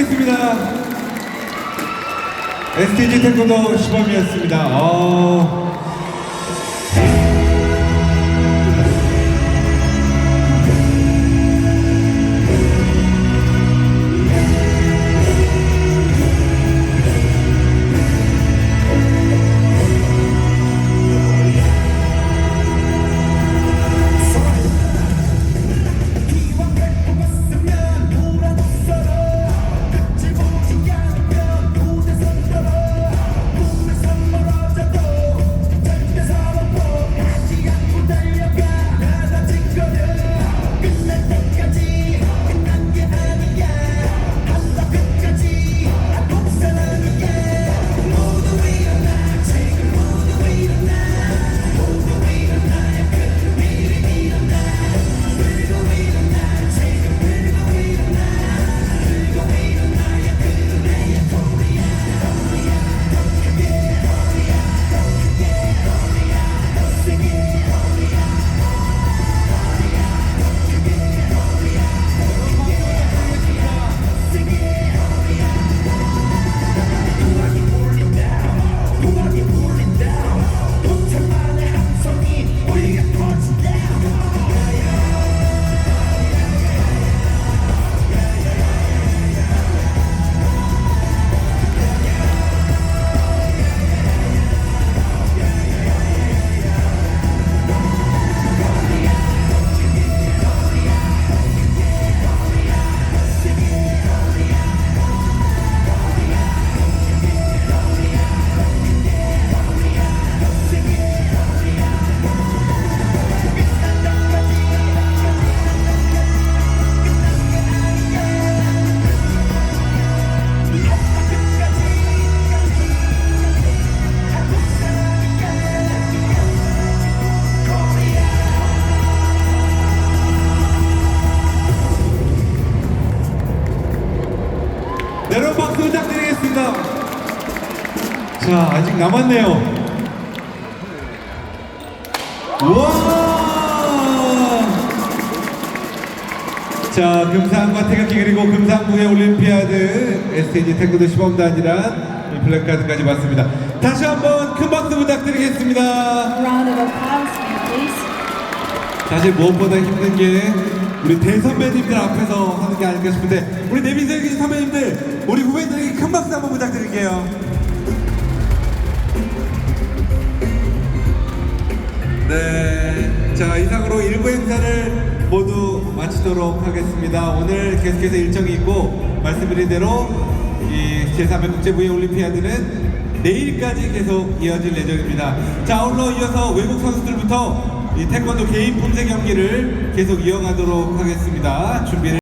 하겠습니다. STG 태권도 시범이었습니다. 어... 자, 아직 남았네요. 우와! 자, 금상과 태극기 그리고 금상부의 올림피아드 STG 태권도 시범단이란 이 플래카드까지 받습니다. 다시 한번 큰 박수 부탁드리겠습니다. round of applause, please. 사실 무엇보다 힘든 게 우리 대선배님들 앞에서 하는 게 아닐까 싶은데 우리 내빈세기 선배님들 우리 후배들에게 큰 박수 한번 부탁드릴게요 네, 자 이상으로 1부 행사를 모두 마치도록 하겠습니다 오늘 계속해서 일정이 있고 말씀드린 대로 이 제3회 국제부의 올림피아드는 내일까지 계속 이어질 예정입니다 자 아울러 이어서 외국 선수들부터 이 태권도 개인 품새 경기를 계속 이어가도록 하겠습니다. 준비를